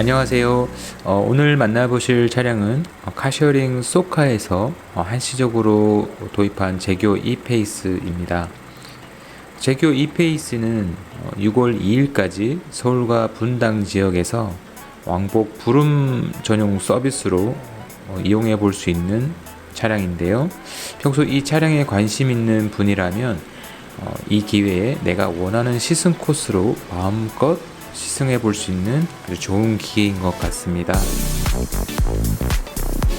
안녕하세요. 어, 오늘 만나보실 차량은 어, 카셔링 소카에서 어, 한시적으로 도입한 제교 e페이스입니다. 제교 e페이스는 어, 6월 2일까지 서울과 분당 지역에서 왕복 부름 전용 서비스로 어, 이용해 볼 수 있는 차량인데요. 평소 이 차량에 관심 있는 분이라면 어, 이 기회에 내가 원하는 시승 코스로 마음껏 시승해 볼 수 있는 아주 좋은 기회인 것 같습니다.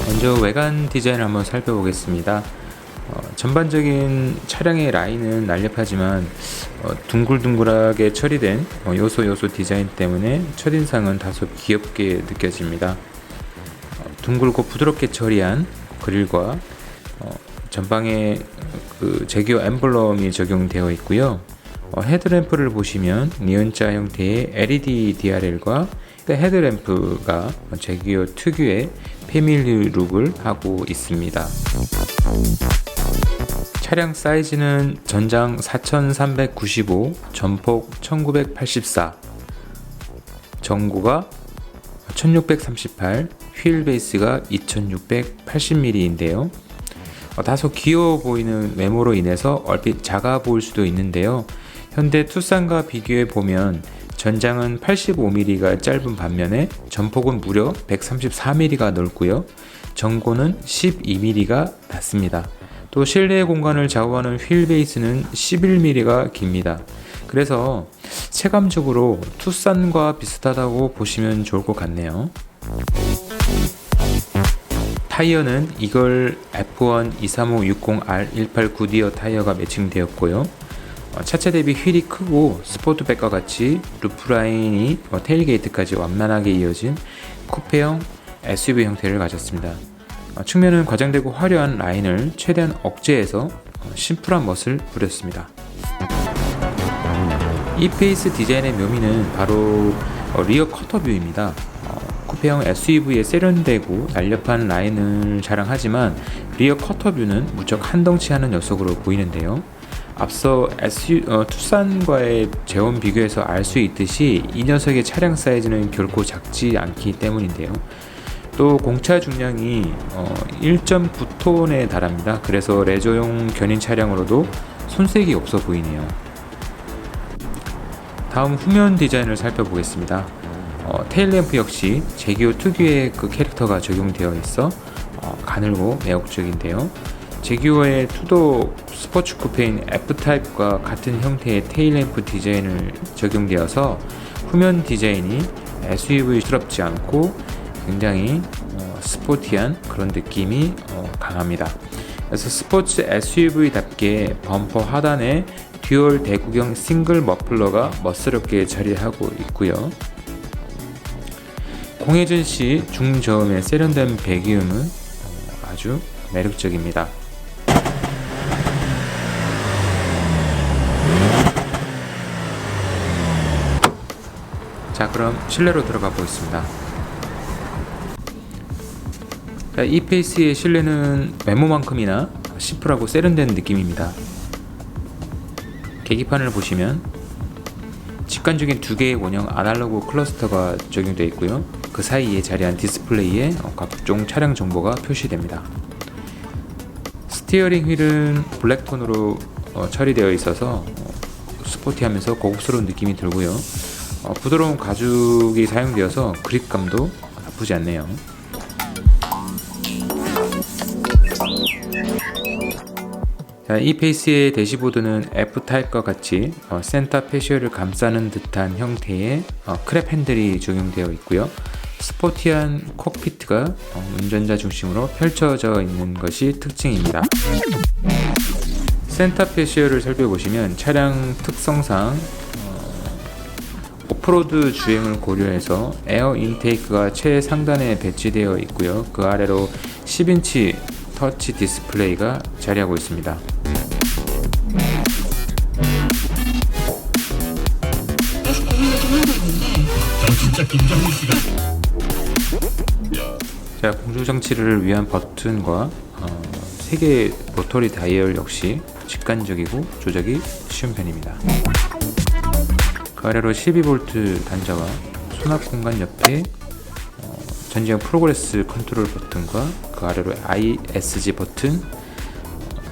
먼저 외관 디자인을 한번 살펴보겠습니다. 어, 전반적인 차량의 라인은 날렵하지만 어, 둥글둥글하게 처리된 어, 요소 요소 디자인 때문에 첫인상은 다소 귀엽게 느껴집니다. 어, 둥글고 부드럽게 처리한 그릴과 어, 전방에 그 제규 엠블럼이 적용되어 있고요. 어, 헤드램프를 보시면 니은자 형태의 LED DRL과 헤드램프가 제규어 특유의 패밀리 룩을 하고 있습니다. 차량 사이즈는 전장 4395, 전폭 1984, 전고가 1638, 휠 베이스가 2680mm인데요. 어, 다소 귀여워 보이는 외모로 인해서 얼핏 작아 보일 수도 있는데요. 현대 투싼과 비교해 보면 전장은 85mm가 짧은 반면에 전폭은 무려 134mm가 넓고요. 전고는 12mm가 낮습니다. 또 실내 공간을 좌우하는 휠 베이스는 11mm가 깁니다. 그래서 체감적으로 투싼과 비슷하다고 보시면 좋을 것 같네요. 타이어는 이걸 F1 23560R189 타이어가 매칭되었고요. 어, 차체 대비 휠이 크고 스포트백과 같이 루프라인이 어, 테일게이트까지 완만하게 이어진 쿠페형 SUV 형태를 가졌습니다. 어, 측면은 과장되고 화려한 라인을 최대한 억제해서 심플한 멋을 부렸습니다. 이 페이스 디자인의 묘미는 바로 리어 커터뷰입니다. 쿠페형 SUV에 세련되고 날렵한 라인을 자랑하지만 리어 커터뷰는 무척 한덩치 하는 녀석으로 보이는데요. 앞서 SU, 어, 투싼과의 재원 비교해서 알 수 있듯이 이 녀석의 차량 사이즈는 결코 작지 않기 때문인데요. 또 공차 중량이 어, 1.9톤에 달합니다. 그래서 레저용 견인 차량으로도 손색이 없어 보이네요. 다음 후면 디자인을 살펴보겠습니다. 어, 테일램프 역시 제기호 특유의 그 캐릭터가 적용되어 있어 어, 가늘고 매혹적인데요. 제규어의 투도 스포츠 쿠페인 F타입과 같은 형태의 테일램프 디자인을 적용되어서 후면 디자인이 SUV스럽지 않고 굉장히 어, 스포티한 그런 느낌이 어, 강합니다. 그래서 스포츠 SUV답게 범퍼 하단에 듀얼 대구경 싱글 머플러가 멋스럽게 자리하고 있고요. 공회전 시 중저음의 세련된 배기음은 어, 아주 매력적입니다. 자 그럼 실내로 들어가 보겠습니다. 자, 이 페이스의 실내는 외모만큼이나 심플하고 세련된 느낌입니다. 계기판을 보시면 직관적인 두 개의 원형 아날로그 클러스터가 적용되어 있고요. 그 사이에 자리한 디스플레이에 각종 차량 정보가 표시됩니다. 스티어링 휠은 블랙톤으로 어, 처리되어 있어서 어, 스포티하면서 고급스러운 느낌이 들고요 어, 부드러운 가죽이 사용되어서 그립감도 나쁘지 않네요. 자, 이 페이스의 대시보드는 F타입과 같이 어, 센터 패시어를 감싸는 듯한 형태의 어, 크랩 핸들이 적용되어 있고요. 스포티한 콕피트가 어, 운전자 중심으로 펼쳐져 있는 것이 특징입니다. 센터 패시어를 살펴보시면 차량 특성상 오프로드 주행을 고려해서 에어 인테이크가 최상단에 배치되어 있고요. 그 아래로 10인치 터치 디스플레이가 자리하고 있습니다. 자, 공조 장치를 위한 버튼과 어, 3개의 로터리 다이얼 역시 직관적이고 조작이 쉬운 편입니다. 그 아래로 12V 단자와 수납 공간 옆에 전지형 프로그레스 컨트롤 버튼과 그 아래로 ISG 버튼,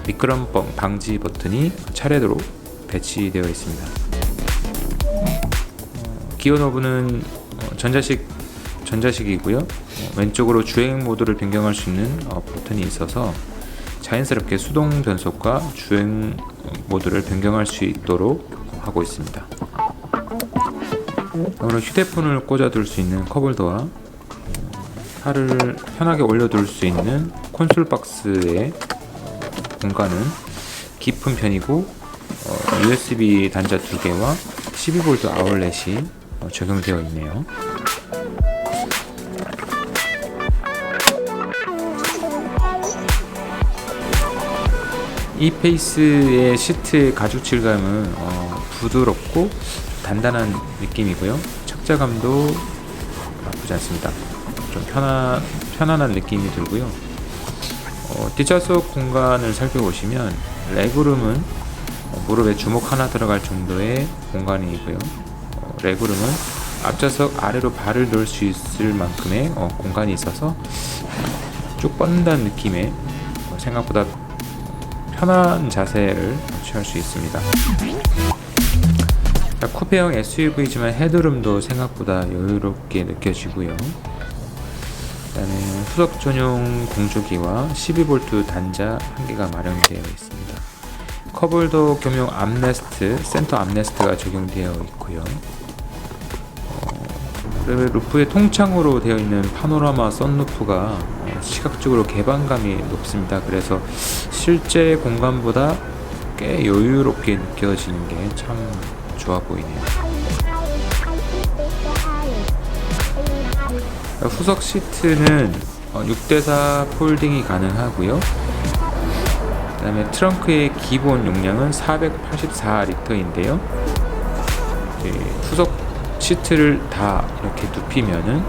미끄럼 방지 버튼이 차례대로 배치되어 있습니다. 어, 기어 노브는 어, 전자식 전자식이고요. 어, 왼쪽으로 주행 모드를 변경할 수 있는 어, 버튼이 있어서 자연스럽게 수동 변속과 주행 모드를 변경할 수 있도록 하고 있습니다. 오늘 휴대폰을 꽂아둘 수 있는 컵홀더와 팔을 편하게 올려둘 수 있는 콘솔 박스의 공간은 깊은 편이고 어, USB 단자 두 개와 12V 아울렛이 어, 적용되어 있네요. 이 페이스의 시트 가죽 질감은 어, 부드럽고 단단한 느낌이고요. 착자감도 나쁘지 않습니다. 좀 편한 편안한 느낌이 들고요. 어, 뒷좌석 공간을 살펴보시면 레그룸은 어, 무릎에 주먹 하나 들어갈 정도의 공간이고요. 어, 레그룸은 앞좌석 아래로 발을 넣을 수 있을 만큼의 어, 공간이 있어서 쭉 뻗는다는 느낌의 어, 생각보다 편한 자세를 취할 수 있습니다. 자, 쿠페형 SUV지만 헤드룸도 생각보다 여유롭게 느껴지고요. 그다음에 후석 전용 공조기와 12V 단자 한 개가 마련되어 있습니다. 컵홀더 겸용 암레스트, 센터 암레스트가 적용되어 있고요. 어, 루프에 통창으로 되어 있는 파노라마 썬루프가 어, 시각적으로 개방감이 높습니다. 그래서 실제 공간보다 꽤 여유롭게 느껴지는 게 참 좋아 보이네요. 후석 시트는 6대4 폴딩이 가능하고요. 그 다음에 트렁크의 기본 용량은 484리터인데요. 후석 시트를 다 이렇게 눕히면은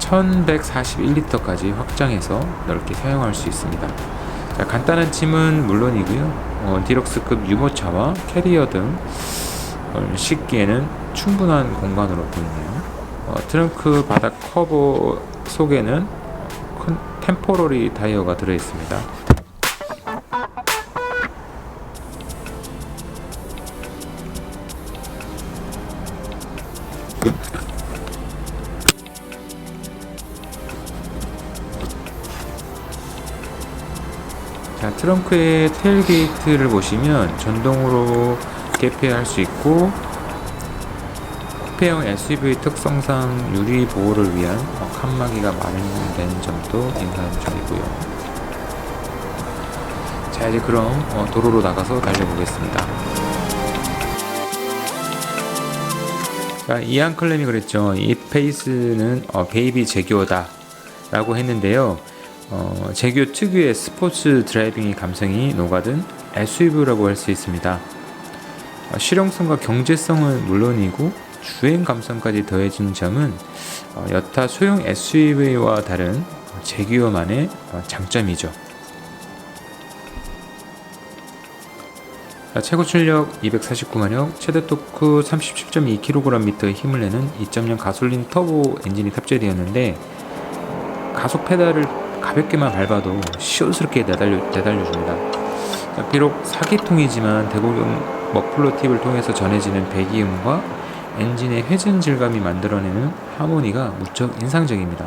1141리터까지 확장해서 넓게 사용할 수 있습니다. 자, 간단한 짐은 물론이고요. 어, 디럭스급 유모차와 캐리어 등 싣기에는 충분한 공간으로 보이네요. 어, 트렁크 바닥 커버 속에는 큰 템포러리 타이어가 들어 있습니다. 자, 트렁크의 테일게이트를 보시면 전동으로 개폐할 수 있고 쿠페형 SUV 특성상 유리 보호를 위한 어, 칸막이가 마련된 점도 인상적이고요. 자 이제 그럼 어, 도로로 나가서 달려보겠습니다. 자, 이안 클램이 그랬죠. 이 페이스는 어, 베이비 제교다 라고 했는데요. 어, 제규 특유의 스포츠 드라이빙의 감성이 녹아든 SUV라고 할 수 있습니다. 어, 실용성과 경제성은 물론이고 주행 감성까지 더해진 점은 어, 여타 소형 SUV와 다른 제규어만의 어, 장점이죠. 최고 출력 249마력, 최대 토크 37.2kgm의 힘을 내는 2.0 가솔린 터보 엔진이 탑재되었는데 가속 페달을 가볍게만 밟아도 시원스럽게 내달려, 내달려줍니다. 비록 사기통이지만 대구경 머플러 팁을 통해서 전해지는 배기음과 엔진의 회전 질감이 만들어내는 하모니가 무척 인상적입니다.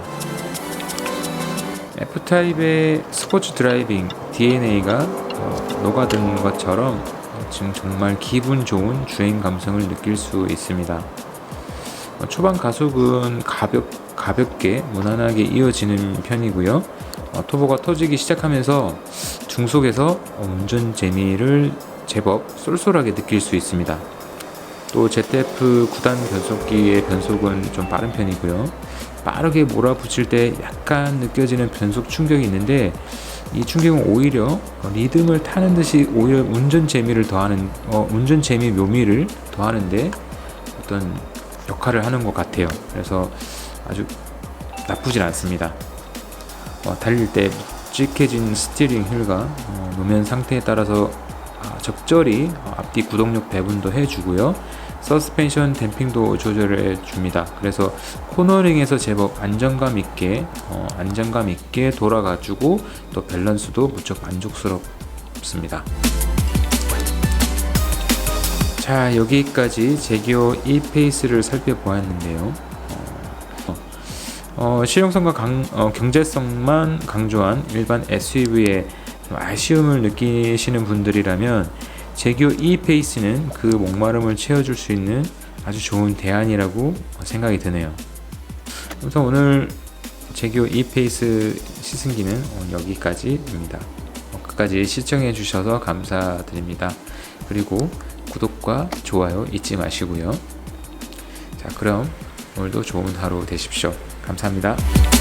F타입의 스포츠 드라이빙 DNA가 어, 녹아든 것처럼 지금 정말 기분 좋은 주행 감성을 느낄 수 있습니다. 어, 초반 가속은 가볍, 가볍게 무난하게 이어지는 편이고요. 어, 토보가 터지기 시작하면서 중속에서 운전 재미를 제법 쏠쏠하게 느낄 수 있습니다. 또 ZF 9단 변속기의 변속은 좀 빠른 편이고요. 빠르게 몰아붙일 때 약간 느껴지는 변속 충격이 있는데 이 충격은 오히려 리듬을 타는 듯이 오히려 운전 재미를 더하는 어, 운전 재미 묘미를 더하는데 어떤 역할을 하는 것 같아요. 그래서 아주 나쁘진 않습니다. 어, 달릴 때 묵직해진 스티링 휠과 어, 노면 상태에 따라서 아, 적절히 어, 앞뒤 구동력 배분도 해주고요. 서스펜션 댐핑도 조절해 줍니다. 그래서 코너링에서 제법 안정감 있게 어, 안정감 있게 돌아가지고 또 밸런스도 무척 만족스럽습니다. 자 여기까지 제기어 e페이스를 살펴보았는데요. 어, 어, 실용성과 강- 어, 경제성만 강조한 일반 SUV에 아쉬움을 느끼시는 분들이라면 제기어 e페이스는 그 목마름을 채워줄 수 있는 아주 좋은 대안이라고 생각이 드네요. 그래서 오늘 제기어 e페이스 시승기는 어, 여기까지입니다. 어, 끝까지 시청해 주셔서 감사드립니다. 그리고 구독과 좋아요 잊지 마시고요. 자, 그럼 오늘도 좋은 하루 되십시오. 감사합니다.